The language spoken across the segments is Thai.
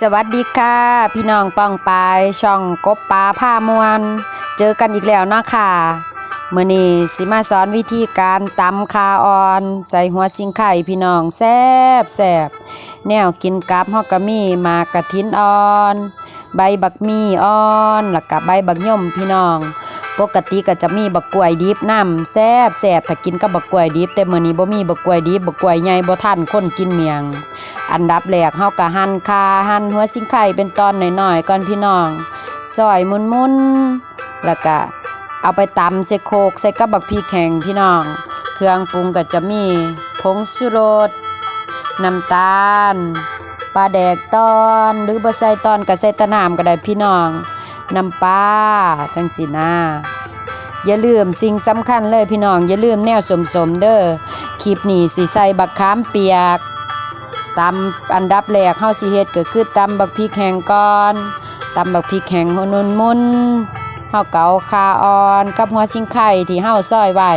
สวัสดีค่ะ พี่น้องป้องปายช่องกบปลาผ้ามวน เจอกันอีกแล้วนะค่ะมื้อนี้สิมาสอนวิธีการตำคาออน ใส่หัวสิงไข่พี่น้องแซบแซบแนวกินกับฮอกกะมีมากกะทินอ่อน ใบบักมีอ่อนแล้วก็ใบบักย่อมพี่น้อง ปกติก็จะมีบักกล้วยดิบน้ำแซ่บแซ่บถ้ากินกับบักกล้วยดิบแต่มื้อนี้บ่มีบักกล้วยดิบบักกล้วยใหญ่บ่ทันคนกินเมียง อันดับแรกเฮาก็หั่นคาหั่นหัวสิงไข่เป็นตอนน้อยๆก่อนพี่น้องซอยมุนๆแล้วก็เอาไปตำใส่โคกใส่กับบักพริกแห้งพี่น้อง เครื่องปรุงก็จะมีผงชูรสน้ำตาลปลาแดกตอนหรือบ่ใส่ตอนก็ใส่ตะน้ำก็ได้พี่น้อง น้ำปลาจังสินะอย่าลืมสิ่งสำคัญเลยพี่น้อง อย่าลืมแนวสมๆเด้อคลิปนี้สิใส่บักขามเปียกตำอันดับแรกเฮาสิเฮ็ดก็คือตำบักพริกแห้งก่อนตำบักพริกแห้งหนุนมุนๆเฮาเกาคาออนกับหัวสิงไข่ที่เฮาซอยไว้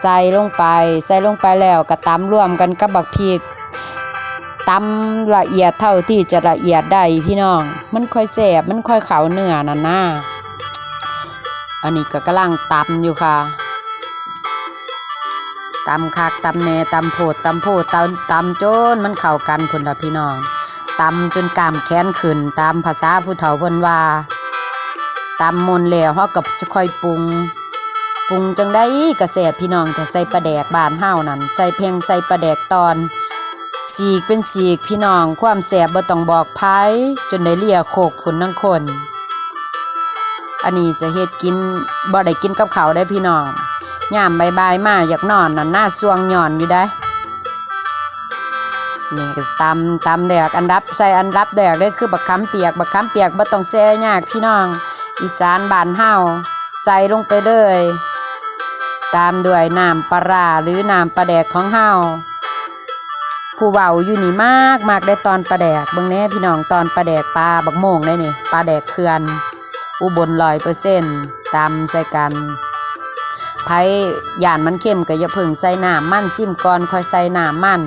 ใส่ลงไป ใส่ลงไปแล้วก็ตำรวมกันกับบักพริก ตำละเอียดเท่าที่จะละเอียดได้พี่น้อง มันค่อยแซ่บมันค่อยเข้าเนื้อนั่นนะอันนี้ก็กำลังตำอยู่ค่ะตำคักตำแหน่ตำโพดตำโพดตำตำจนมันเข้ากันพุ่นละพี่น้องตำจนกามแขนขึ้นตามภาษาผู้เฒ่าเพิ่นว่าตำมนแล้วเฮาก็จะค่อยปรุงปรุงจังได้กระแสบพี่น้องแต่ใส่ปลาแดกบานเฮานั่นใส่เพียงใส่ปลาแดกตอน สีกเป็นสีกพี่น้องความแสบบ่ต้องบอกไผจนได้เลียโคกพุ่นทั้งคน อันนี้จะเฮ็ดกินบ่ได้กินกับเขาได้พี่น้องยามบายๆมาอยากนอนน่ะหน้าสวงหย่อนอยู่ได้นี่ตำตำแดกอันดับใส่อันดับแดกเลยคือบักคำเปียกบักคำเปียกบ่ต้องแซ่ยากพี่น้อง อีสานบ้านเฮาใส่ลงไปเลย ตามด้วยน้ำปลาร้าหรือน้ำปลาแดกของเฮา ผู้เว้าอยู่นี่มากมากได้ตอนปลาแดกเบิ่งแน่พี่น้องตอนปลาแดกปลาบักโมงได้นี่ปลาแดกเขื่อน อุบลร้อยเปอร์เซ็นต์ตำใส่กันไผ่ย่านมันเข้มก็อย่าเพิ่งใส่น้ำมันซิมก่อนค่อยใส่น้ำมัน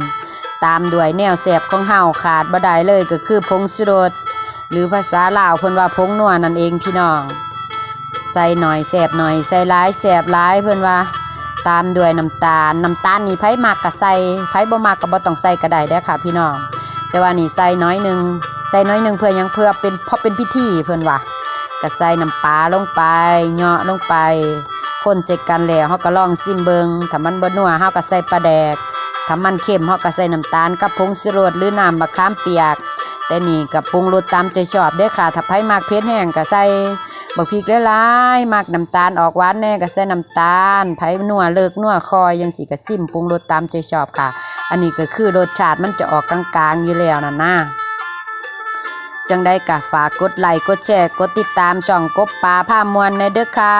ตามด้วยแนวแสบของเฮาขาดบ่ได้เลยก็คือผงชูรสหรือภาษาลาวเพิ่นว่าผงนัวนั่นเองพี่น้อง ใส่หน่อยแสบหน่อยใส่หลายแสบหลายเพิ่นว่า ตามด้วยน้ำตาล น้ำตาลนี่ไผ่มักก็ใส่ไผ่บ่มักก็บ่ต้องใส่ก็ได้เด้อค่ะ พี่น้อง แต่ว่านี่ใส่น้อยหนึงใส่น้อยหนึงเพื่อยังเพื่อเป็นเพราะเป็นพิธีเพิ่นว่าก็ใส่น้ำปลาลงไปเหยาะลงไปคนเสร็จกันแล้วเฮาก็ลองซิมเบิงถ้ามันบ่นัวเฮาก็ใส่ปลาแดกถ้ามันเค็มเฮาก็ใส่น้ำตาลกับผงชูรสหรือน้ำมะขามเปียก แต่นี่ก็ปรุงรสตามใจชอบเด้อค่ะถ้าไผมักเผ็ดแห้งก็ใส่ บักพริกหลายๆมักน้ำตาลออกหวานแน่ก็ใส่น้ำตาลไผ่นัวเลิกนัวคอยยังสีก็ซิมปรุงรสตามใจชอบค่ะ อันนี้ก็คือรสชาติมันจะออกกลางๆอยู่แล้วนั่ะนะจังได้กะฝากกดไลค์กดแชร์กดติดตามช่องกบปลาผ้ามวลในเด้อค่ะ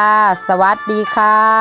สวัสดีค่ะ